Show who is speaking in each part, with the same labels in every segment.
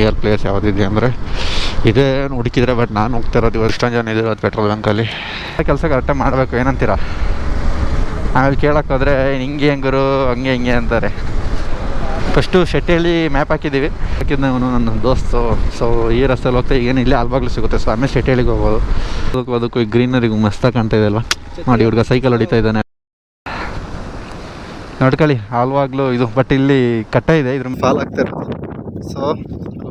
Speaker 1: Near place ಯಾವುದಿದೆ ಅಂದರೆ ಇದೇ ಹುಡುಕಿದ್ರೆ ಬಟ್ ನಾನು ಹೋಗ್ತಿರೋದು ಇರೋದು ಇಷ್ಟೊಂದು ಜನ ಇದಿರೋದು ಪೆಟ್ರೋಲ್ ಬ್ಯಾಂಕಲ್ಲಿ ಕೆಲಸ ಕರೆಕ್ಟಾಗಿ ಮಾಡಬೇಕು, ಏನಂತೀರಾ? ಆಮೇಲೆ ಕೇಳಕ್ಕೆ ಹಿಂಗೆ ಹೆಂಗರು ಹಂಗೆ, ಹಿಂಗೆ ಅಂತಾರೆ. ಫಸ್ಟು ಶೆಟ್ಟಿಯಲ್ಲಿ ಮ್ಯಾಪ್ ಹಾಕಿದ್ದೀವಿ. ಹಾಕಿದ್ದ ಅವನು ನನ್ನ ದೋಸ್ತು. ಸೊ ಈ ರಸ್ತೆಯಲ್ಲಿ ಹೋಗ್ತಾ ಏನು ಇಲ್ಲೇ ಆಲ್ಬಾಗ್ಲು ಸಿಗುತ್ತೆ. ಸೊ ಆಮೇಲೆ ಶೆಟ್ಟಿಯಲ್ಲಿಗೆ ಹೋಗ್ಬೋದು. ಅದಕ್ಕೂ ಅದಕ್ಕೂ ಗ್ರೀನರಿಗೂ ಮಸ್ತ ಕಾಣ್ತಾ ಇದೆ ಅಲ್ವಾ? ನೋಡಿ, ಹುಡುಗ ಸೈಕಲ್ ಹೊಡಿತಾ ಇದ್ದಾನೆ. ನೋಡ್ಕೊಳ್ಳಿ ಆಲ್ವಾಗ್ಲೂ ಇದು ಬಟ್ ಇಲ್ಲಿ ಕಟ್ಟ ಇದೆ, ಇದ್ರ
Speaker 2: ಫಾಲ್ ಆಗ್ತಾ ಇರೋದು. ಸೊ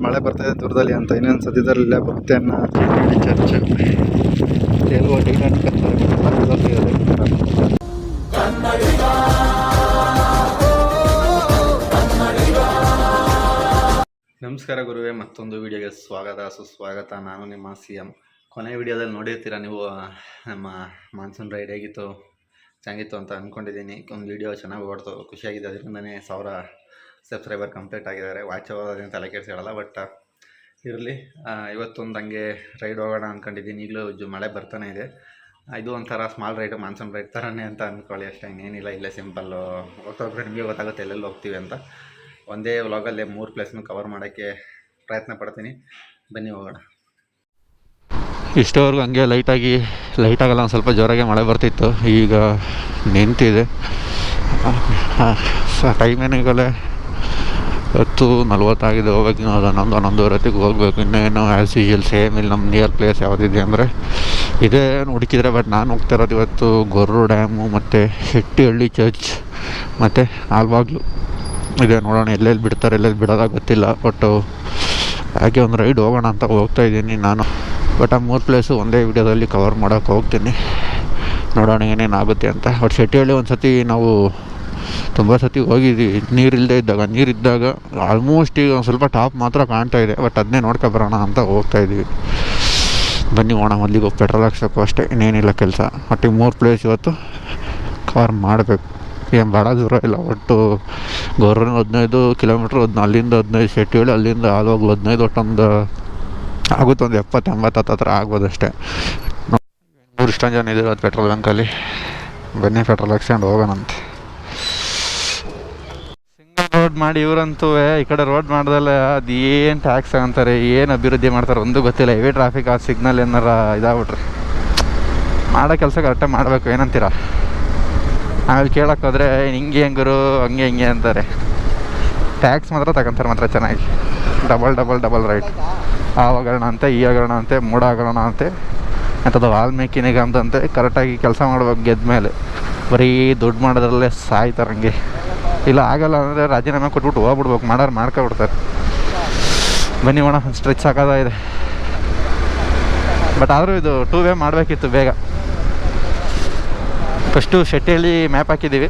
Speaker 2: ಮಳೆ ಬರ್ತಾ ಇದೆ ದೂರದಲ್ಲಿ ಅಂತ. ಇನ್ನೊಂದು ಸದ್ಯದಲ್ಲಿ ಇಲ್ಲೇ ಅನ್ನೋ ಚರ್ಚೆ
Speaker 1: ನಮಸ್ಕಾರ ಗುರುವೆ, ಮತ್ತೊಂದು ವಿಡಿಯೋಗೆ ಸ್ವಾಗತ. ಸುಸ್ವಾಗತ. ನಾನು ನಿಮ್ಮ ಸಿ ಎಂ ಕೊನೆ ವಿಡಿಯೋದಲ್ಲಿ ನೋಡಿರ್ತೀರ ನೀವು ನಮ್ಮ ಮಾನ್ಸೂನ್ ರೈಡ್ ಹೇಗಿತ್ತು ಚೆನ್ನಾಗಿತ್ತು ಅಂತ ಅಂದ್ಕೊಂಡಿದ್ದೀನಿ ಒಂದು ವಿಡಿಯೋ ಚೆನ್ನಾಗಿ ಓಡ್ತು ಖುಷಿಯಾಗಿದೆ. ಅದರಿಂದನೇ ಸಾವಿರ ಸಬ್ಸ್ಕ್ರೈಬರ್ ಕಂಪ್ಲೀಟ್ ಆಗಿದ್ದಾರೆ. ವಾಚ್ ಅದನ್ನು ತಲೆ ಕೆಡಿಸಿಡಲ್ಲ ಬಟ್ ಇರಲಿ. ಇವತ್ತೊಂದು ಹಂಗೆ ರೈಡ್ ಹೋಗೋಣ ಅಂದ್ಕೊಂಡಿದ್ದೀನಿ ಈಗಲೂ ಜು ಮಳೆ ಬರ್ತಾನೆ ಇದೆ. ಇದು ಒಂಥರ ಸ್ಮಾಲ್ ರೈಡು ಮಾನ್ಸೂನ್ ರೈಡ್ ಥರನೇ ಅಂತ ಅಂದ್ಕೊಳ್ಳಿ ಅಷ್ಟೇ. ಇನ್ನೇನಿಲ್ಲ, ಇಲ್ಲೇ ಸಿಂಪಲ್ಲು ಹೋಗ್ತಾ ನಿಮಗೆ ಗೊತ್ತಾಗುತ್ತೆ ಎಲ್ಲೆಲ್ಲಿ ಹೋಗ್ತೀವಿ ಅಂತ. ಒಂದೇ ವ್ಲಾಗಲ್ಲೇ ಮೂರು ಪ್ಲೇಸ್ನು ಕವರ್ ಮಾಡೋಕ್ಕೆ ಪ್ರಯತ್ನ ಪಡ್ತೀನಿ. ಬನ್ನಿ ಹೋಗೋಣ. ಇಷ್ಟವರೆಗೂ ಹಂಗೆ ಲೈಟಾಗಿ ಲೈಟಾಗಲ್ಲ ಒಂದು ಸ್ವಲ್ಪ ಜೋರಾಗೆ ಮಳೆ ಬರ್ತಿತ್ತು. ಈಗ ನಿಂತಿದೆ. ಟೈಮ್ ಏನಿಗಲೇ ಹತ್ತು, ನಲ್ವತ್ತಾಗಿದೆ, ಹೋಗ್ಬೇಕು. ನಾವು ಹನ್ನೊಂದು ಹನ್ನೊಂದುವರೆ ಹೊತ್ತಿಗೆ ಹೋಗ್ಬೇಕು ಇನ್ನೇನು ಆ್ಯಸ್ ಯೂಶಲ್ ಸೇಮ್ ಇಲ್ಲಿ. ನಮ್ಮ ನಿಯರ್ ಪ್ಲೇಸ್ ಯಾವುದಿದೆ ಅಂದರೆ ಇದೇ ಹುಡುಕಿದ್ರೆ ಬಟ್ ನಾನು ಹೋಗ್ತಿರೋದು ಇವತ್ತು ಗೊರ್ರು ಡ್ಯಾಮು ಮತ್ತು ಶೆಟ್ಟಿಹಳ್ಳಿ ಚರ್ಚ್ ಮತ್ತು ಆಲ್ವಾಗ್ಲು ಇದೆ ನೋಡೋಣ, ಎಲ್ಲೆಲ್ಲಿ ಬಿಡ್ತಾರೆ, ಎಲ್ಲೆಲ್ಲಿ ಬಿಡೋದ ಗೊತ್ತಿಲ್ಲ. ಬಟ್ಟು ಹಾಗೆ ಒಂದು ರೈಡ್ ಹೋಗೋಣ ಅಂತ ಹೋಗ್ತಾ ಇದ್ದೀನಿ ನಾನು. ಬಟ್ ಆ ಮೂರು ಪ್ಲೇಸು ಒಂದೇ ವಿಡಿಯೋದಲ್ಲಿ ಕವರ್ ಮಾಡೋಕ್ಕೆ ಹೋಗ್ತೀನಿ. ನೋಡೋಣ ಏನೇನಾಗುತ್ತೆ ಅಂತ. ಬಟ್ ಶೆಟ್ಟಿಹಳ್ಳಿ ಒಂದು ಸತಿ ನಾವು ತುಂಬ ಸತಿ ಹೋಗಿದ್ದೀವಿ ನೀರಿಲ್ಲದೆ ಇದ್ದಾಗ ನೀರಿದ್ದಾಗ ಆಲ್ಮೋಸ್ಟ್ ಈಗ ಸ್ವಲ್ಪ ಟಾಪ್ ಮಾತ್ರ ಕಾಣ್ತಾ ಇದೆ. ಬಟ್ ಅದನ್ನೇ ನೋಡ್ಕೊ ಬರೋಣ ಅಂತ ಹೋಗ್ತಾ ಇದ್ದೀವಿ ಬನ್ನಿ ಓಣ ಮೊದಲಿಗೆ ಹೋಗಿ ಪೆಟ್ರೋಲ್ ಹಾಕ್ಸೋಕ್ಕೂ ಅಷ್ಟೇ, ಇನ್ನೇನಿಲ್ಲ ಕೆಲಸ. ಒಟ್ಟಿಗೆ ಮೂರು ಪ್ಲೇಸ್ ಇವತ್ತು ಕವರ್ ಮಾಡಬೇಕು. ಏನು ಭಾಳ ದೂರ ಇಲ್ಲ, ಒಟ್ಟು ಗೌರವ ಹದಿನೈದು ಕಿಲೋಮೀಟ್ರ್ ಹದಿನ ಅಲ್ಲಿಂದ ಹದಿನೈದು, ಶೆಟ್ಟಿಹಳ್ಳಿ ಅಲ್ಲಿಂದ ಆಲ್ವಾಗ್ಲು ಹದಿನೈದು ಒಟ್ಟೊಂದು ಆಗುತ್ತೆ, ಒಂದು ಎಪ್ಪತ್ತು ಎಂಬತ್ತು ಹತ್ರ ಆಗ್ಬೋದು ಅಷ್ಟೇ. ಮೂರು ಇಷ್ಟೊಂದು ಜನ ಇದಿರೋದು ಪೆಟ್ರೋಲ್ ಬಂಕಲ್ಲಿ ಬನ್ನಿ ಪೆಟ್ರೋಲ್ ಹಾಕ್ಸ್ಕೊಂಡು ಹೋಗೋಣಂತೆ. ರೋಡ್ ಮಾಡಿ ಇವರಂತೂ ಈ ಕಡೆ ರೋಡ್ ಮಾಡ್ದಲ್ಲ ಅದು ಟ್ಯಾಕ್ಸ್ ಅಂತಾರೆ ಏನು ಅಭಿವೃದ್ಧಿ ಮಾಡ್ತಾರೆ ಒಂದು ಗೊತ್ತಿಲ್ಲ. ಹೆವಿ ಟ್ರಾಫಿಕ್ ಆ ಸಿಗ್ನಲ್ ಏನಾರ ಇದಾಗ್ಬಿಟ್ರಿ. ಮಾಡೋ ಕೆಲಸ ಕರೆಕ್ಟಾಗಿ ಮಾಡಬೇಕು, ಏನಂತೀರ? ಆಮೇಲೆ ಕೇಳೋಕ್ಕೋದ್ರೆ ಹಿಂಗೆ ಹೆಂಗರು ಹಂಗೆ ಹಿಂಗೆ ಅಂತಾರೆ. ಟ್ಯಾಕ್ಸ್ ಮಾತ್ರ ತಗೊಂತಾರೆ ಮಾತ್ರ ಚೆನ್ನಾಗಿ. ಡಬಲ್ ಡಬಲ್ ಡಬಲ್ ರೈಟ್ ಆ ಹಗರಣ ಅಂತೆ, ಈ ಹಗರಣ ಅಂತೆ, ಮೂಡ ಹಗರಣ ಅಂತೆ. ಅಂಥದ್ದು ವಾಲ್ಮೀಕಿ ನಿಗಮದಂತೆ ಕರೆಕ್ಟಾಗಿ ಕೆಲಸ ಮಾಡ್ಬೇಕು ಗೆದ್ದ ಮೇಲೆ ಬರೀ ದುಡ್ಡು ಮಾಡೋದ್ರಲ್ಲೇ ಸಾಯ್ತಾರೆ ಹಂಗೆ. ಇಲ್ಲ, ಆಗಲ್ಲ ಅಂದರೆ ರಾಜೀನಾಮೆ ಕೊಟ್ಬಿಟ್ಟು ಹೋಗ್ಬಿಡ್ಬೇಕು. ಮಾಡೋರು ಮಾಡ್ಕೊಬಿಡ್ತಾರೆ. ಬನ್ನಿ ಒಣ ಸ್ಟ್ರೆಚ್ ಇದೆ. ಬಟ್ ಆದರೂ ಇದು ಟೂ ವೇ ಮಾಡಬೇಕಿತ್ತು ಬೇಗ. ಫಸ್ಟು ಶೆಟ್ಟಿಹಳ್ಳಿ ಮ್ಯಾಪ್ ಹಾಕಿದ್ದೀವಿ.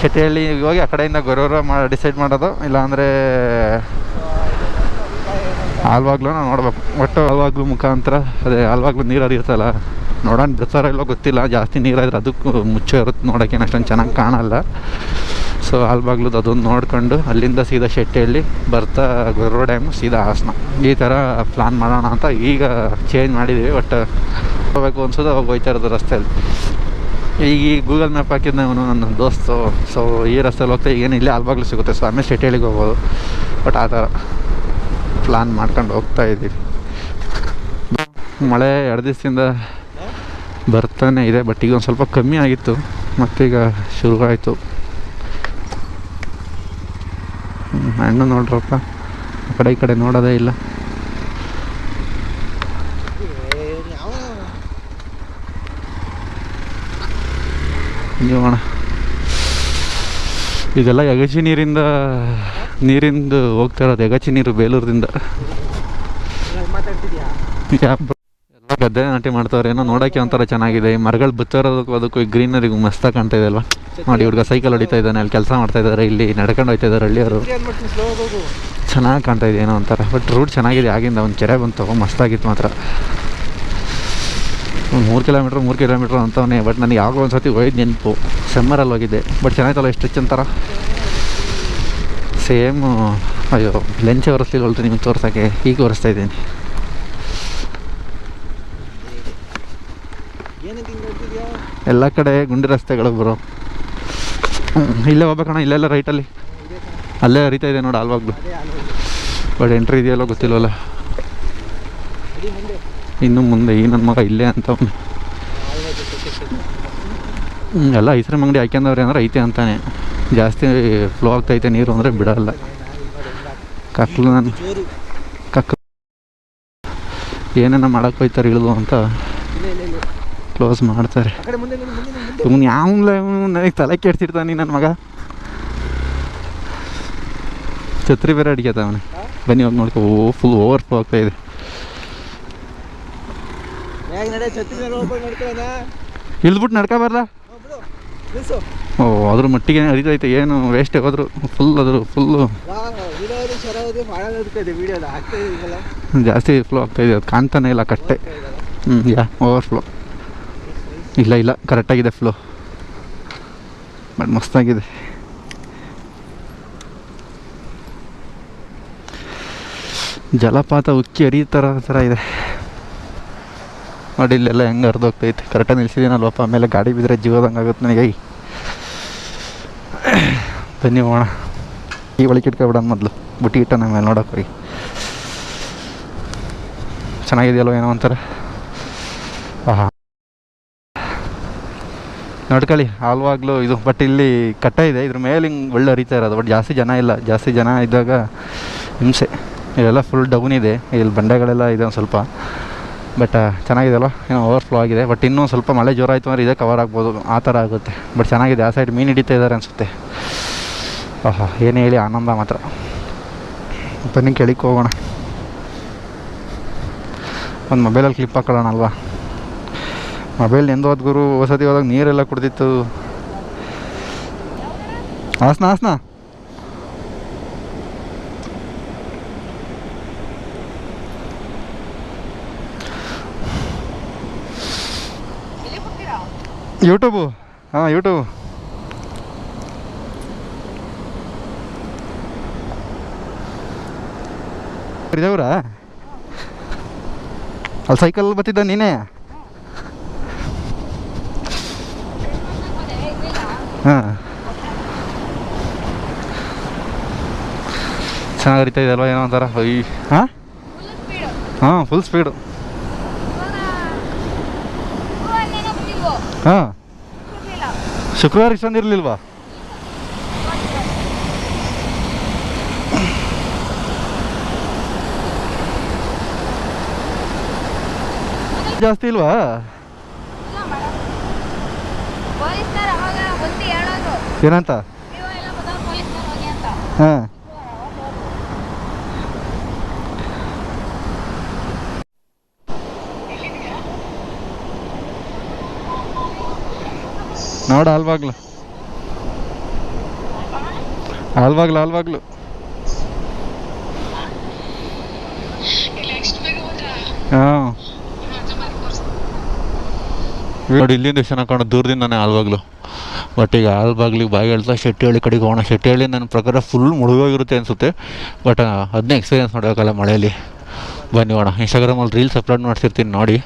Speaker 1: ಶೆಟ್ಟಿಹಳ್ಳಿ ಹೋಗಿ ಆ ಕಡೆಯಿಂದ ಗೊರೂರ ಮಾ ಡಿಸೈಡ್ ಮಾಡೋದು. ಇಲ್ಲಾಂದರೆ ಆಲ್ವಾಗ್ಲೂ ನಾವು ನೋಡ್ಬೇಕು. ಒಟ್ಟು ಆಲ್ವಾಗ್ಲು ಮುಖಾಂತರ, ಅದೇ ಆಲ್ವಾಗ್ಲೂ ನೀರು ಹರಿಯುತ್ತಲ್ಲ ನೋಡೋಣ. ಬಿಡ್ತಾರೋ ಇಲ್ಲೋ ಗೊತ್ತಿಲ್ಲ. ಜಾಸ್ತಿ ನೀರಾದ್ರೆ ಅದಕ್ಕೂ ಮುಚ್ಚೋ ಇರುತ್ತೆ ನೋಡೋಕ್ಕೇನು ಅಷ್ಟೊಂದು ಚೆನ್ನಾಗಿ ಕಾಣಲ್ಲ. ಸೊ ಆಲ್ಬಾಗ್ಲದು ಅದೊಂದು ನೋಡ್ಕೊಂಡು ಅಲ್ಲಿಂದ ಸೀದಾ ಶೆಟ್ಟಿಯಲ್ಲಿ ಬರ್ತಾ ಗೊರ್ರೋ ಡ್ಯಾಮು ಸೀದಾ ಹಾಸನ. ಈ ಥರ ಪ್ಲ್ಯಾನ್ ಮಾಡೋಣ ಅಂತ ಈಗ ಚೇಂಜ್ ಮಾಡಿದ್ದೀವಿ ಬಟ್ ಹೋಗ್ಬೇಕು ಅನ್ಸೋದು ಅವಾಗ ಹೋಗ್ತಾ ಇರೋದು ರಸ್ತೆಯಲ್ಲಿ ಈಗ ಈ ಗೂಗಲ್ ಮ್ಯಾಪ್ ಹಾಕಿದ್ನ ಅವನು ನನ್ನ ದೋಸ್ತು. ಸೊ ಈ ರಸ್ತೆಯಲ್ಲಿ ಹೋಗ್ತಾ ಈಗೇನು ಇಲ್ಲೇ ಆಲ್ಬಾಗ್ಲು ಸಿಗುತ್ತೆ. ಸೊ ಆಮೇಲೆ ಶೆಟ್ಟಿಯಲ್ಲಿಗೆ ಹೋಗ್ಬೋದು. ಬಟ್ ಆ ಥರ ಪ್ಲ್ಯಾನ್ ಮಾಡ್ಕೊಂಡು ಹೋಗ್ತಾ ಇದ್ದೀವಿ. ಮಳೆ ಎರಡು ದಿವಸದಿಂದ ಬರ್ತಾನೆ ಇದೆ ಬಟ್ ಈಗ ಒಂದು ಸ್ವಲ್ಪ ಕಮ್ಮಿ ಆಗಿತ್ತು. ಮತ್ತೀಗ ಶುರುವಾಯಿತು. ಹಣ್ಣು ನೋಡ್ರಪ್ಪ. ಆ ಕಡೆ ಈ ಕಡೆ ನೋಡೋದೇ ಇಲ್ಲ. ಅಣ್ಣ ಇದೆಲ್ಲ ಯಗಚಿ ನೀರಿಂದ ನೀರಿಂದ ಹೋಗ್ತಾ ಇರೋದು. ಯಗಚಿ ನೀರು ಬೇಲೂರದಿಂದ. ಗದ್ದೆ ನಾಟಿ ಮಾಡ್ತಾವ್ರೆ ಏನೋ ನೋಡೋಕ್ಕೆ ಒಂಥರ ಚೆನ್ನಾಗಿದೆ. ಈ ಮರಗಳು ಬತ್ತಿರೋದಕ್ಕೂ ಅದಕ್ಕೂ ಗ್ರೀನರಿಗೂ ಮಸ್ತ ಕಾಣ್ತಾ ಇದೆ ಅಲ್ವಾ? ನೋಡಿ, ಹುಡುಗ ಸೈಕಲ್ ಹೊಡಿತಾ ಇದ್ದಾನೆ, ಅಲ್ಲಿ ಕೆಲಸ ಮಾಡ್ತಾ ಇದ್ದಾರೆ, ಇಲ್ಲಿ ನಡ್ಕೊಂಡು ಹೋಯ್ತಾ ಇದ್ದಾರೆ ಹಳ್ಳಿಯವರು. ಚೆನ್ನಾಗಿ ಕಾಣ್ತಾ ಇದೆ ಏನೋ ಒಂಥರ. ಬಟ್ ರೂಟ್ ಚೆನ್ನಾಗಿದೆ, ಆಗಿಂದ ಒಂದು ಕೆರೆ ಬಂತು, ಮಸ್ತಾಗಿತ್ತು ಮಾತ್ರ. ಒಂದು ಮೂರು ಕಿಲೋಮೀಟ್ರ್ ಮೂರು ಕಿಲೋಮೀಟ್ರ್ ಅಂತವನೇ ಬಟ್ ನನಗೆ ಯಾವಾಗ ಒಂದು ಸತಿ ಹೋಯ್ದು ನೆನಪು. ಸಮ್ಮರಲ್ಲಿ ಹೋಗಿದ್ದೆ ಬಟ್ ಚೆನ್ನಾಗಿತ್ತಲ್ಲ ಎಷ್ಟು ಅಂತಾರ? ಸೇಮ್ ಅಯ್ಯೋ, ಲೆಂಚ್ ಒರೆಸ್ಲಿಲ್ಲ ನಿಮ್ಗೆ ತೋರ್ಸೋಕ್ಕೆ? ಈಗ ಒರೆಸ್ತಾ ಇದ್ದೀನಿ. ಎಲ್ಲ ಕಡೆ ಗುಂಡಿ ರಸ್ತೆಗಳು ಬರೋ ಇಲ್ಲೇ ಹೋಗ್ಬೇಕಣ್ಣ ಇಲ್ಲೆಲ್ಲ ರೈಟಲ್ಲಿ ಅಲ್ಲೇ. ಹರಿತಾ ಇದೆ ನೋಡಿ ಅಲ್ವಾಗ್ಲು ಬಟ್ ಎಂಟ್ರಿ ಇದೆಯಲ್ಲ ಗೊತ್ತಿಲ್ವಲ್ಲ. ಇನ್ನು ಮುಂದೆ ಈ ನನ್ನ ಮಗ ಇಲ್ಲೇ ಅಂತ ಎಲ್ಲ ಐಸ್ರ ಅಂಗಡಿ ಹಾಕ್ಯಂದವ್ರೆ ಅಂದ್ರೆ ಐತೆ ಅಂತಾನೆ. ಜಾಸ್ತಿ ಫ್ಲೋ ಆಗ್ತೈತೆ ನೀರು ಅಂದರೆ ಬಿಡಲ್ಲ. ಕಕ್ಕಲು ನಾನು. ಕಕ್ಕಲು ಏನೇನೋ ಮಾಡಕ್ಕೆ ಹೋಯ್ತಾರೆ ಇಳಿದು ಅಂತ. ಕ್ಲೋಸ್ ಮಾಡ್ತಾರೆ. ಇವ್ನು ಯಾವ ನನಗೆ ತಲೆ ಕೆಡ್ತಿರ್ತಾನೆ ನನ್ನ ಮಗ. ಛತ್ರಿ ಬೇರೆ ಅಡಿಗೆತ ಅವನು. ಬನ್ನಿ ಹೋಗಿ ನೋಡ್ಕೊ. ಓ ಫುಲ್ ಓವರ್ ಫ್ಲೋ ಆಗ್ತಾ ಇದೆ. ಇಳಿದ್ಬಿಟ್ಟು ನಡ್ಕ ಬರಲ್ಲ ಓ ಅದ್ರ ಮಟ್ಟಿಗೆ ಅರಿತೈತೆ ಏನು ವೇಸ್ಟ್ ಹೋದ್ರು. ಫುಲ್ ಅದ್ರ ಫುಲ್ಲು ಜಾಸ್ತಿ ಫ್ಲೋ ಆಗ್ತಾ ಇದೆ. ಅದು ಕಾಣ್ತಾನೆ ಇಲ್ಲ ಕಟ್ಟೆ. ಹ್ಞೂ ಯಾ ಓವರ್ ಫ್ಲೋ ಇಲ್ಲ ಇಲ್ಲ, ಕರೆಕ್ಟಾಗಿದೆ ಫ್ಲೋ ಬಟ್ ಮಸ್ತಾಗಿದೆ. ಜಲಪಾತ ಉಕ್ಕಿ ಅರಿ ಥರ ಇದೆ. ನೋಡಿ, ಇಲ್ಲೆಲ್ಲ ಹೆಂಗೆ ಹರಿದೋಗ್ತೈತೆ. ಕರೆಕ್ಟಾಗಿ ನಿಲ್ಸಿದ್ದೀನಲ್ವಪ್ಪ ಆಮೇಲೆ ಗಾಡಿ ಬಿದ್ದರೆ ಜೀವದಂಗೆ ಆಗುತ್ತೆ ನನಗೆ. ಬನ್ನಿ ಹೋಗೋಣ. ಈ ಒಳಗೆ ಇಟ್ಕೊಬಿಡೋಣ ಮೊದಲು. ಬುಟ್ಟಿ ಇಟ್ಟ ಮೇಲೆ ನೋಡೋಕೆ ಹೋಗಿ. ಚೆನ್ನಾಗಿದೆಯಲ್ವ ಏನೋ ಅಂತಾರೆ ನಡ್ಕೊಳ್ಳಿ ಆಲ್ವಾಗಲೂ ಇದು ಬಟ್ ಇಲ್ಲಿ ಕಟ್ಟ ಇದೆ, ಇದ್ರ ಮೇಲೆ ಹಿಂಗೆ ಒಳ್ಳೆ ಹರಿತಾ ಇರೋದು ಬಟ್ ಜಾಸ್ತಿ ಜನ ಇಲ್ಲ, ಜಾಸ್ತಿ ಜನ ಇದ್ದಾಗ ಹಿಂಸೆ. ಇಲ್ಲೆಲ್ಲ ಫುಲ್ ಡೌನ್ ಇದೆ, ಇಲ್ಲಿ ಬಂಡೆಗಳೆಲ್ಲ ಇದೆ ಒಂದು ಸ್ವಲ್ಪ. ಬಟ್ ಚೆನ್ನಾಗಿದೆ ಅಲ್ವಾ ಏನೋ ಓವರ್ಫ್ಲೋ ಆಗಿದೆ ಬಟ್ ಇನ್ನೂ ಸ್ವಲ್ಪ ಮಳೆ ಜೋರಾಯಿತು ಅಂದರೆ ಇದೇ ಕವರ್ ಆಗ್ಬೋದು, ಆ ಥರ ಆಗುತ್ತೆ. ಬಟ್ ಚೆನ್ನಾಗಿದೆ, ಆ ಸೈಡ್ ಮೀನು ಹಿಡಿತಾ ಇದ್ದಾರೆ ಅನಿಸುತ್ತೆ. ಆಹಾ, ಏನು ಹೇಳಿ ಆನಂದ ಮಾತ್ರ. ಬನ್ನಿ, ಕೆಳಕ್ಕೆ ಹೋಗೋಣ. ಒಂದು ಮೊಬೈಲಲ್ಲಿ ಕ್ಲಿಪ್ ಹಾಕೊಳ್ಳೋಣ ಅಲ್ವಾ? ಮೊಬೈಲ್ ಎಂದೋ ಹೋದ ಗುರು ವಸತಿ ಹೋದಾಗ ನೀರೆಲ್ಲ ಕುಡ್ದಿತ್ತು. ಹಾಸ್ನ ಹಾಸ್ನ. ಯೂಟ್ಯೂಬು ಹಾಂ ಯೂಟ್ಯೂಬ್ ಇದೇವ್ರ ಅಲ್ಲಿ ಸೈಕಲ್ ಬತ್ತಿದ್ದ ನೀನೇ? ಹಾಂ. ಚೆನ್ನಾಗಿ ಹರಿತಾ ಇದೆ ಅಲ್ವಾ ಏನೋ ಒಂಥರ? ಐ ಹಾಂ? ಹಾಂ ಫುಲ್ ಸ್ಪೀಡು ಹಾಂ. ಶುಕ್ರವಾರ ಇಷ್ಟೊಂದಿರಲಿಲ್ವಾ ಜಾಸ್ತಿ ಇಲ್ವಾ
Speaker 3: ಪೊಲೀಸ್ನವ್ರು ಅವಾಗ ಬಂದು ಹೇಳೋದು
Speaker 1: ಏನಂತ? ಹಾಂ. ನೋಡ ಅಲ್ವಾಗ್ಲು ಅಲ್ವಾಗ್ಲು ಅಲ್ವಾಗ್ಲು ಹಾಂ. ನೋಡಿ ಇಲ್ಲಿಂದ ಎಷ್ಟು ಚೆನ್ನಾಗಿ ಕಾಣೋದು ದೂರದಿಂದಾನೆ ಆಲ್ವಾಗ್ಲು ಬಟ್ ಈಗ ಆಲ್ಬಾಗ್ಲಿಗೆ ಬಾಯಿ ಹೇಳ್ತಾ ಶೆಟ್ಟಿಹಳ್ಳಿ ಕಡೆಗೆ ಹೋಗೋಣ. ಶೆಟ್ಟಿಹಳ್ಳಿ ನನ್ನ ಪ್ರಕಾರ ಫುಲ್ ಮುಳುಗೋಗಿರುತ್ತೆ ಅನಿಸುತ್ತೆ. ಬಟ್ ಅದನ್ನೇ ಎಕ್ಸ್ಪೀರಿಯನ್ಸ್ ಮಾಡಬೇಕಲ್ಲ ಮಳೆಯಲ್ಲಿ. ಬನ್ನಿ ಹೋಣ ಇನ್ಸ್ಟಾಗ್ರಾಮಲ್ಲಿ ರೀಲ್ಸ್ ಅಪ್ಲೋಡ್ ಮಾಡ್ತಿರ್ತೀನಿ ನೋಡಿ.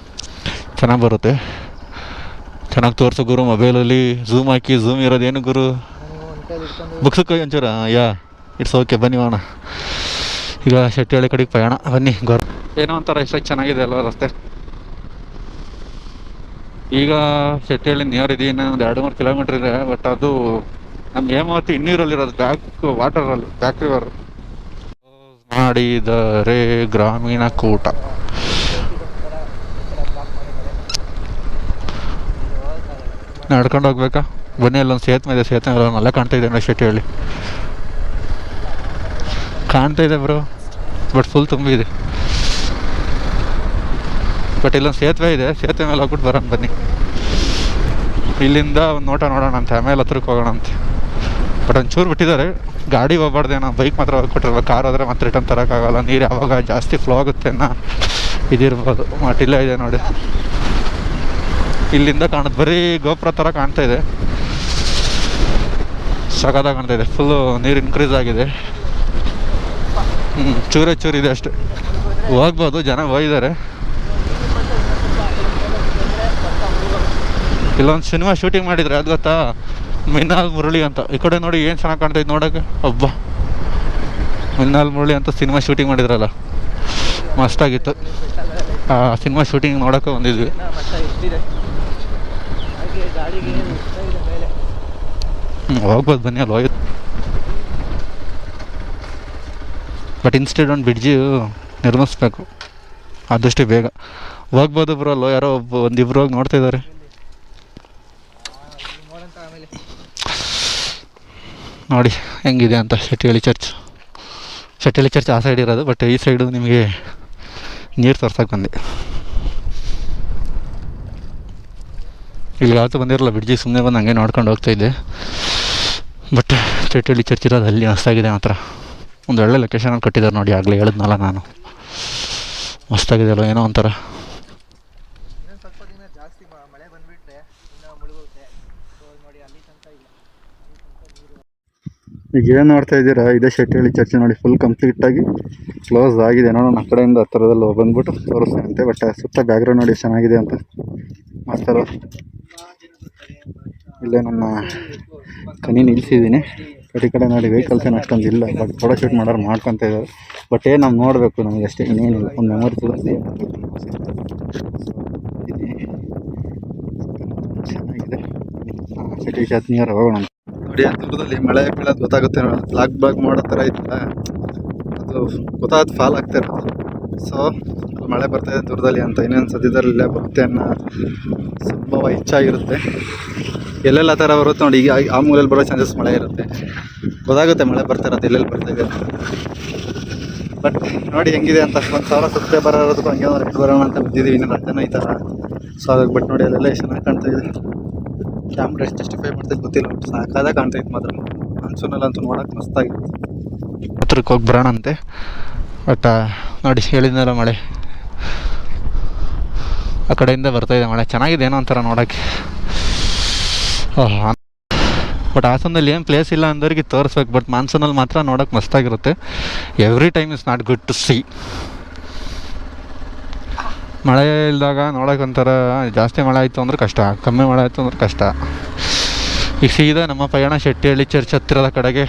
Speaker 1: ಚೆನ್ನಾಗಿ ಬರುತ್ತೆ. ಚೆನ್ನಾಗಿ ತೋರಿಸು ಗುರು ಮೊಬೈಲಲ್ಲಿ ಝೂಮ್ ಹಾಕಿ ಝೂಮ್ ಇರೋದೇನು ಗುರು? ಬುಕ್ಸ್ ಕೈ ಒಂಚೂರ ಯಾ ಇಟ್ಸ್ ಓಕೆ ಬನ್ನಿ ಹೋಣ ಈಗ ಶೆಟ್ಟಿಹಳ್ಳಿ ಕಡೆಗೆ ಪಯಣ ಬನ್ನಿ ಗೊರ್ ಏನೋ ಒಂಥರ ಎಷ್ಟು ಚೆನ್ನಾಗಿದೆ ಅಲ್ವಾ ರಸ್ತೆ? ಈಗ ಸಿಟಿಯಲ್ಲಿ ನಿಯರ್ ಇದೆ ಇನ್ನೊಂದು ಒಂದು ಎರಡು ಮೂರು ಕಿಲೋಮೀಟರ್ ಇದೆ ಬಟ್ ಅದು ನಮ್ಮ ಹೇಮಾವತಿ ಇನ್ನೀರಲ್ಲಿರೋದು ಬ್ಯಾಕ್ ವಾಟರಲ್ಲಿ ಬ್ಯಾಕ್ ರಿವರ್ ಮಾಡಿದರೆ ಗ್ರಾಮೀಣ ಕೂಟ. ನಡ್ಕೊಂಡು ಹೋಗ್ಬೇಕಾ? ಬನ್ನಿ, ಅಲ್ಲೊಂದು ಸೇತುವೆ ಇದೆ, ಸೇತುವೆ ಅಲ್ಲೇ ಕಾಣ್ತಾ ಇದೆ ನೋಡಿ ಶೆಟ್ಟಿಹಳ್ಳಿ ಕಾಣ್ತಾ ಇದೆ ಬ್ರೋ ಬಟ್ ಫುಲ್ ತುಂಬಿದೆ. ಬಟ್ ಇಲ್ಲೊಂದು ಸೇತುವೆ ಇದೆ. ಸೇತುವೆ ಮೇಲೆ ಹೋಗ್ಬಿಟ್ಟು ಬರೋಣ, ಬನ್ನಿ. ಇಲ್ಲಿಂದ ಒಂದು ನೋಟ ನೋಡೋಣ ಅಂತ, ಆಮೇಲೆ ಹತ್ರಕ್ಕೆ ಹೋಗೋಣ ಅಂತ. ಬಟ್ ಒಂಚೂರು ಬಿಟ್ಟಿದ್ದಾರೆ. ಗಾಡಿ ಹೋಗ್ಬಾರ್ದೇನೋ ಬೈಕ್ ಮಾತ್ರ ಹೋಗ್ಬಿಟ್ಟಿರ್ಬೇಕು. ಕಾರ್ ಆದರೆ ಮತ್ತೆ ರಿಟರ್ನ್ ತರೋಕ್ಕಾಗಲ್ಲ. ನೀರು ಯಾವಾಗ ಜಾಸ್ತಿ ಫ್ಲೋ ಆಗುತ್ತೆ ಅನ್ನೋ ಇದಿರ್ಬೋದು. ಬಟ್ ಇಲ್ಲೇ ಇದೆ ನೋಡಿ. ಇಲ್ಲಿಂದ ಕಾಣುತ್ತೆ ಬರೀ ಗೋಪುರ ಥರ ಕಾಣ್ತಾ ಇದೆ. ಸಖತ್ತಾಗಿ ಕಾಣ್ತಾ ಇದೆ. ಫುಲ್ಲು ನೀರು ಇನ್ಕ್ರೀಸ್ ಆಗಿದೆ. ಹ್ಞೂ ಚೂರೇ ಚೂರಿದೆ ಅಷ್ಟೇ. ಹೋಗ್ಬೋದು, ಜನ ಹೋಗಿದ್ದಾರೆ. ಇಲ್ಲೊಂದು ಸಿನಿಮಾ ಶೂಟಿಂಗ್ ಮಾಡಿದ್ರೆ ಅದು ಗೊತ್ತಾ? ಮಿನಾಲ್ ಮುರಳಿ ಅಂತ. ಈ ಕಡೆ ನೋಡಿ ಏನು ಚೆನ್ನಾಗಿ ಕಾಣ್ತೈತೆ ನೋಡೋಕ್ಕೆ? ಒಬ್ಬ ಮಿನ್ನಾಲ್ ಮುರಳಿ ಅಂತ ಸಿನಿಮಾ ಶೂಟಿಂಗ್ ಮಾಡಿದ್ರಲ್ಲ. ಮಸ್ತಾಗಿತ್ತು ಆ ಸಿನಿಮಾ ಶೂಟಿಂಗ್ ನೋಡೋಕೆ ಬಂದಿದ್ವಿ. ಹೋಗ್ಬೋದು ಬನ್ನಿ ಅಲ್ಲಿ ಹೋಗಿ. ಬಟ್ ಇನ್ಸ್ಟೆಡ್ ಒಂದು ಬ್ರಿಡ್ಜು ನಿರ್ಮಿಸ್ಬೇಕು. ಆದಷ್ಟು ಬೇಗ. ಹೋಗ್ಬೋದು ಬ್ರೋ ಅಲ್ಲೋ ಯಾರೋ ಒಬ್ಬ ಒಂದಿಬ್ರು ಹೋಗಿ ನೋಡ್ತಾ ಇದ್ದಾರೆ ನೋಡಿ, ಹೆಂಗಿದೆ ಅಂತ ಶೆಟ್ಟಿಹಳ್ಳಿ ಚರ್ಚ್ ಶೆಟ್ಟಿಹಳ್ಳಿ ಚರ್ಚ್ ಆ ಸೈಡ್ ಇರೋದು ಬಟ್ ಈ ಸೈಡು ನಿಮಗೆ ನೀರು ತೋರ್ಸಕ್ಕೆ ಬಂದೆ. ಇಲ್ಲಿ ಯಾವತ್ತೂ ಬಂದಿರಲ್ಲ, ಬಿಡ್ಜಿ ಸುಮ್ಮನೆ ಬಂದು ಹಂಗೆ ನೋಡ್ಕೊಂಡು ಹೋಗ್ತಾಯಿದ್ದೆ ಬಟ್ ಶೆಟ್ಟಿಹಳ್ಳಿ ಚರ್ಚ್ ಇರೋದು ಅಲ್ಲಿ ಮಸ್ತಾಗಿದೆ ಮಾತ್ರ. ಒಂದು ಒಳ್ಳೆ ಲೊಕೇಶನಲ್ಲಿ ಕಟ್ಟಿದ್ದಾರೆ ನೋಡಿ, ಆಗಲೇ ಹೇಳಿದ್ನಲ್ಲ ನಾನು. ಮಸ್ತಾಗಿದೆ ಅಲ್ಲ ಏನೋ ಒಂಥರ.
Speaker 4: ಜಾಸ್ತಿ ಮಳೆ
Speaker 2: ಈಗ ಏನು ನೋಡ್ತಾ ಇದ್ದೀರಾ? ಇದೇ ಶೆಟ್ಟಿಹಳ್ಳಿ ಚರ್ಚ್ ನೋಡಿ ಫುಲ್ ಕಂಪ್ಲೀಟಾಗಿ ಕ್ಲೋಸ್ ಆಗಿದೆ. ನೋಡೋಣ ಆ ಕಡೆಯಿಂದ ಹತ್ತಿರದಲ್ಲಿ ಬಂದ್ಬಿಟ್ಟು ತೋರಿಸ್ತೇನೆ ಅಂತೆ ಬಟ್ ಸುತ್ತ ಬ್ಯಾಕ್ಗ್ರೌಂಡ್ ನೋಡಿ ಚೆನ್ನಾಗಿದೆ ಅಂತ. ಮಾಡ್ತಾರ ಇಲ್ಲೇ ನನ್ನ ಕನಿ ನಿಲ್ಲಿಸಿದ್ದೀನಿ ಬಟ್ ಕಡೆ ನೋಡಿ ವೆಹಿಕಲ್ಸ್ ಏನು ಅಷ್ಟೊಂದು ಇಲ್ಲ ಬಟ್ ಫೋಟೋ ಶೂಟ್ ಮಾಡೋರು ಮಾಡ್ಕೊತ ಇದ್ದಾರೆ. ಬಟ್ ಏನು ನಾವು ನೋಡಬೇಕು, ನಮಗೆ ಅಷ್ಟೇ ಇನ್ನೇನಿಲ್ಲ. ಒಂದು ಮೆಮೊರಿ ತೋರಿಸಿ ಚೆನ್ನಾಗಿದೆ. ಸಿಟಿ ಶಾತ್ ಹೋಗೋಣ ದೂರದಲ್ಲಿ ಮಳೆ ಬೀಳೋದು ಗೊತ್ತಾಗುತ್ತೆ ಲಾಗ್ ಬಾಗ್ ಮಾಡೋ ಥರ ಇತ್ತಲ್ಲ. ಅದು ಗೊತ್ತಾದ ಫಾಲ್ ಆಗ್ತಾ ಇರೋದು ಸೊ ಮಳೆ ಬರ್ತಾ ಇದೆ ದೂರದಲ್ಲಿ ಅಂತ ಇನ್ನೊಂದು ಸದ್ಯದಲ್ಲೇ ಬರುತ್ತೆ ಅನ್ನೋ. ಸಂಭವ ಹೆಚ್ಚಾಗಿರುತ್ತೆ ಎಲ್ಲೆಲ್ಲ ಥರ ಬರುತ್ತೆ ನೋಡಿ, ಈಗ ಆ ಮೂಲೆಯಲ್ಲಿ ಬರೋ ಚಾನ್ಸಸ್ ಮಳೆ ಇರುತ್ತೆ. ಗೊತ್ತಾಗುತ್ತೆ ಮಳೆ ಬರ್ತಾ ಇರೋದು ಎಲ್ಲೆಲ್ಲಿ ಬರ್ತಾ ಇದೆ ಬಟ್ ನೋಡಿ ಹೆಂಗಿದೆ ಅಂತ. ಒಂದು ಸಾವಿರ ಸಬ್ಸ್ಕ್ರೈಬರ್ ಇರೋದಕ್ಕೂ ಹಂಗೆ ಬರೋಣ ಅಂತ ಬಿದ್ದಿದ್ದೀವಿ ಇನ್ನೂ ಈ ಥರ. ಸೊ ಹಾಗಾಗಿ ಬಟ್ ನೋಡಿ, ಅಲ್ಲೆಲ್ಲ ಎಷ್ಟು ಚೆನ್ನಾಗಿ ಕಾಣ್ತಾ ಇದೆ. ಕ್ಯಾಮ್ರಾ ಎಷ್ಟು ಜಸ್ಟಿಫೈ ಮಾಡ್ತೈತೆ ಗೊತ್ತಿಲ್ಲ ಬಟ್ ಸಾಕಾದ ಕಾಣ್ತೈತೆ ಮಾತ್ರ. ಮಾನ್ಸೂನಲ್ಲಂತೂ ನೋಡೋಕೆ ಮಸ್ತಾಗಿತ್ತು
Speaker 1: ಹತ್ರಕ್ಕೆ ಹೋಗಿ ಬರೋಣ ಅಂತೆ. ಬಟ್ ನೋಡಿ, ಹೇಳಿದ್ನಲ್ಲ ಮಳೆ. ಆ ಕಡೆಯಿಂದ ಬರ್ತಾ ಇದೆ ಮಳೆ. ಚೆನ್ನಾಗಿದೆ ಏನೋ ಒಂಥರ ನೋಡೋಕ್ಕೆ. ಬಟ್ ಹಾಸನದಲ್ಲಿ ಏನು ಪ್ಲೇಸ್ ಇಲ್ಲ ಅಂದವ್ರಿಗೆ ತೋರಿಸ್ಬೇಕು ಬಟ್ ಮಾನ್ಸೂನಲ್ಲಿ ಮಾತ್ರ ನೋಡೋಕೆ ಮಸ್ತಾಗಿರುತ್ತೆ. Every time is not good to see ಮಳೆ ಇಲ್ದಾಗ ನೋಡೋಕೆ ಒಂಥರ ಜಾಸ್ತಿ ಮಳೆ ಆಯಿತು ಅಂದ್ರೆ ಕಷ್ಟ, ಕಮ್ಮಿ ಮಳೆ ಆಯಿತು ಅಂದ್ರೆ ಕಷ್ಟ. ಈಗ ಸೀದಾ ನಮ್ಮ ಪಯಣ ಶೆಟ್ಟಿಹಳ್ಳಿ ಚರ್ಚ್ ಹತ್ತಿರದ ಕಡೆಗೆ.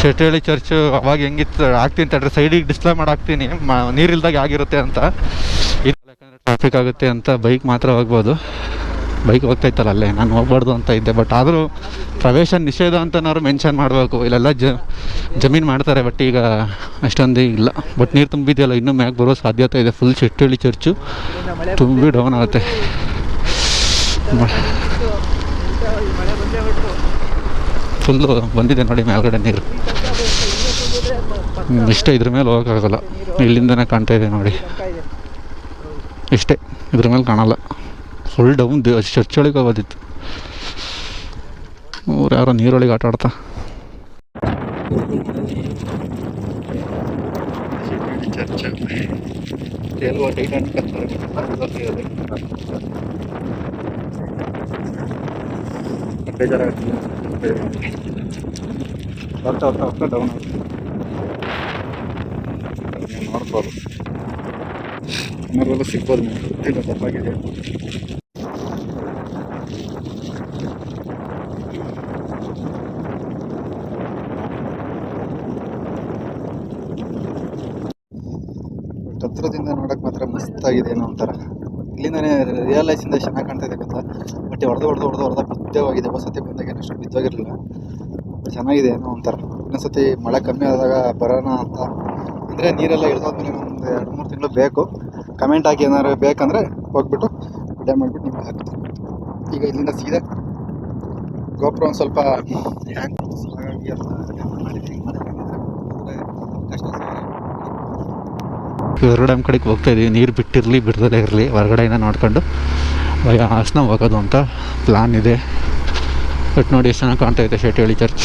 Speaker 1: ಶೆಟ್ಟಿಹಳ್ಳಿ ಚರ್ಚು ಅವಾಗ ಹೆಂಗಿತ್ತು ಹಾಕ್ತೀನಿ ತಡ್ರಿ, ಸೈಡಿಗೆ ಡಿಸ್ಪ್ಲೇ ಮಾಡಿ ಹಾಕ್ತೀನಿ. ಮ, ನೀರಿಲ್ದಾಗ ಆಗಿರುತ್ತೆ ಅಂತ. ಇಲ್ಲ ಯಾಕಂದರೆ ಟ್ರಾಫಿಕ್ ಆಗುತ್ತೆ ಅಂತ ಬೈಕ್ ಮಾತ್ರ ಹೋಗ್ಬೋದು. ಬೈಕ್ ಹೋಗ್ತಾ ಅಲ್ಲೇ, ನಾನು ಹೋಗ್ಬಾರ್ದು ಅಂತ ಇದ್ದೆ. ಬಟ್ ಆದರೂ ಪ್ರವೇಶ ನಿಷೇಧ ಅಂತನಾದ್ರು ಮೆನ್ಷನ್ ಮಾಡಬೇಕು. ಇಲ್ಲೆಲ್ಲ ಜ, ಜಮೀನು ಮಾಡ್ತಾರೆ ಬಟ್ ಈಗ ಅಷ್ಟೊಂದು ಇಲ್ಲ. ಬಟ್ ನೀರು ತುಂಬಿದೆಯಲ್ಲ, ಇನ್ನೂ ಮ್ಯಾಗೆ ಬರೋ ಸಾಧ್ಯತೆ ಇದೆ. ಫುಲ್ ಶೆಟ್ಟಿಹಳ್ಳಿ ಚರ್ಚು ತುಂಬಿ ಡೌನ್ ಆಗುತ್ತೆ. ಫುಲ್ಲು ಬಂದಿದೆ ನೋಡಿ ಮೇಲ್ಗಡೆ ನೀರು. ಇಷ್ಟೇ ಇದ್ರ ಮೇಲೆ ಹೋಗೋಕ್ಕಾಗಲ್ಲ. ಇಲ್ಲಿಂದನೇ ಕಾಣ್ತಾ ಇದೆ ನೋಡಿ. ಇಷ್ಟೇ, ಇದ್ರ ಮೇಲೆ ಕಾಣಲ್ಲ. ಫುಲ್ ಡೌನ್ ಚರ್ಚೊಳಗೆ ಹೋಗೋದಿತ್ತು. ಅವ್ರು ಯಾರೋ ನೀರೊಳಗೆ ಆಟ ಆಡ್ತಾ.
Speaker 2: ಚರ್ಚ್ ಹೋಗ್ತಾ ಡೌನ್ ನೋಡ್ಬೋದು ಸಿಗ್ಬೋದು ತಪ್ಪಾಗಿದೆ. ಹತ್ರದಿಂದ ನೋಡಕ್ ಮಾತ್ರ ಮಸ್ತಾಗಿದೆ ಏನೋ ಒಂಥರ. ಇಲ್ಲಿಂದನೇ ರಿಯಲೈಸಿಂದ ಚೆನ್ನಾಗಿ ಕಾಣ್ತಾ ಇದೆ ಗೊತ್ತಾ? ಬಟ್ ಹೊಡೆದು ಹೊಡೆದು ಹೊಡೆದು ಹೊಡೆದ ಬಿದ್ದವಾಗಿದೆ ಸತಿ ಬಂದಾಗ ಏನಷ್ಟು ಬಿದ್ದೋಗಿರಲಿಲ್ಲ. ಚೆನ್ನಾಗಿದೆ ಏನೋ ಒಂಥರ. ಇನ್ನೊಂದ್ಸತಿ ಮಳೆ ಕಮ್ಮಿ ಆದಾಗ ಬರೋಣ ಅಂತ. ಅಂದರೆ ನೀರೆಲ್ಲ ಇಳಿದೋದ್ಮೇಲೆ ಒಂದು ಎರಡು ಮೂರು ತಿಂಗಳು ಬೇಕು. ಕಮೆಂಟ್ ಹಾಕಿ ಏನಾದ್ರು ಬೇಕಂದರೆ ಹೋಗ್ಬಿಟ್ಟು ವಿಡಿಯೋ ಮಾಡಿಬಿಟ್ಟು ನಿಮ್ಗೆ ಹಾಕ್ತೀನಿ. ಈಗ ಇಲ್ಲಿಂದ ಸೀದಾ ಗೋಪುರ ಒಂದು ಸ್ವಲ್ಪ ಹ್ಯಾಂಗ್ ಮಾಡಿದ್ದೀನಿ ಅಂದರೆ ಕಷ್ಟ ಸಾಧ್ಯ.
Speaker 1: ಹೊರಗಡೆ ನಮ್ಮ ಕಡೆಗೆ ಹೋಗ್ತಾ ಇದೀವಿ. ನೀರು ಬಿಟ್ಟಿರಲಿ, ಬಿಡದಲೇ ಇರಲಿ. ಹೊರಗಡೆಯಿಂದ ನೋಡ್ಕೊಂಡು ಹಾಸನ ಹೋಗೋದು ಅಂತ ಪ್ಲಾನ್ ಇದೆ. ಬಟ್ ನೋಡಿ ಎಷ್ಟು ಚೆನ್ನಾಗಿ ಕಾಣ್ತಾ ಇದೆ ಶೆಟ್ಟಿಹಳ್ಳಿ ಚರ್ಚ್